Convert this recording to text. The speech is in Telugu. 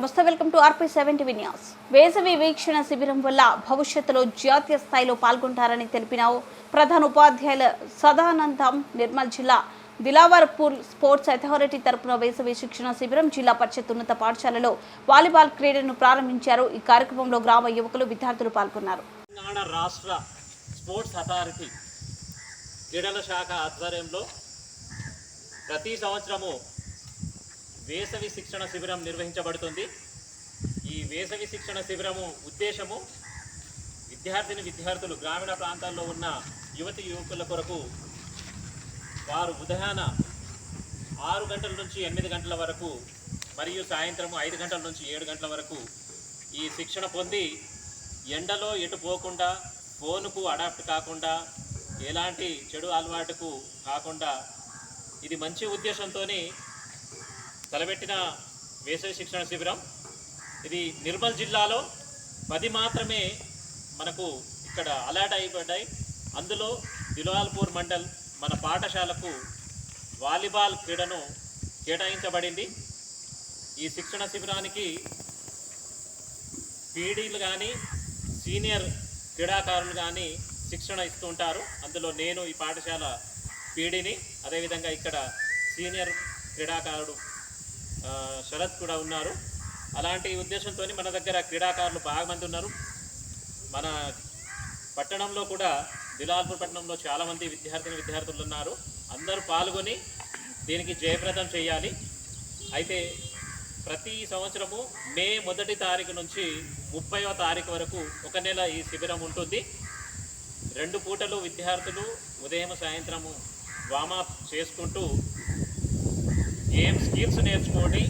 నమస్తే welcome to RP seven TV news. వేసవి వీక్షణ శిబిరం వల్ల భవిష్యత్తులో జాతీయ స్థాయిలో పాల్గొంటారని తెలిపిన ప్రధాన ఉపాధ్యాయుల సదానందం నిర్మల్ జిల్లా దిలావర్పూర్ స్పోర్ట్స్ అథారిటీ తరపున వేసవి శిక్షణ శిబిరం జిల్లా పరిషత్ ఉన్నత పాఠశాలలో వాలీబాల్ క్రీడను ప్రారంభించారు. ఈ కార్యక్రమంలో గ్రామ యువకులు విద్యార్థులు పాల్గొన్నారు. తెలంగాణ రాష్ట్ర స్పోర్ట్స్ అథారిటీ క్రీడల శాఖ ఆధ్వర్యంలో ప్రతి సంవత్సరము వేసవి శిక్షణ శిబిరం నిర్వహించబడుతుంది. ఈ వేసవి శిక్షణ శిబిరము ఉద్దేశము విద్యార్థిని విద్యార్థులు గ్రామీణ ప్రాంతాల్లో ఉన్న యువతి యువకుల కొరకు వారు ఉదయాన ఆరు గంటల నుంచి ఎనిమిది గంటల వరకు మరియు సాయంత్రం ఐదు గంటల నుంచి ఏడు గంటల వరకు ఈ శిక్షణ పొంది ఎండలో ఎటు పోకుండా ఫోనుకు అడాప్ట్ కాకుండా ఎలాంటి చెడు అలవాటుకు కాకుండా ఇది మంచి ఉద్దేశంతో తలపెట్టిన వేసవి శిక్షణ శిబిరం. ఇది నిర్మల్ జిల్లాలో పది మాత్రమే మనకు ఇక్కడ అలర్ట్ అయిపడ్డాయి. అందులో దిలాల్పూర్ మండల్ మన పాఠశాలకు వాలీబాల్ క్రీడను కేటాయించబడింది. ఈ శిక్షణ శిబిరానికి పీడీలు కానీ సీనియర్ క్రీడాకారులు కానీ శిక్షణ ఇస్తుంటారు అందులో నేను ఈ పాఠశాల పీడీని అదేవిధంగా ఇక్కడ సీనియర్ క్రీడాకారుడు శరత్ కూడా ఉన్నారు. అలాంటి ఉద్దేశంతో మన దగ్గర క్రీడాకారులు బాగా మంది ఉన్నారు. మన పట్టణంలో కూడా దిలాల్పూర్ పట్టణంలో చాలామంది విద్యార్థిని విద్యార్థులు ఉన్నారు. అందరూ పాల్గొని దీనికి జయప్రదం చేయాలి. అయితే ప్రతి సంవత్సరము మే మొదటి తారీఖు నుంచి ముప్పైవ తారీఖు వరకు ఒక నెల ఈ శిబిరం ఉంటుంది. రెండు పూటలు విద్యార్థులు ఉదయం సాయంత్రము వామప్ చేసుకుంటూ గేమ్ స్కిల్స్ నేర్చుకొని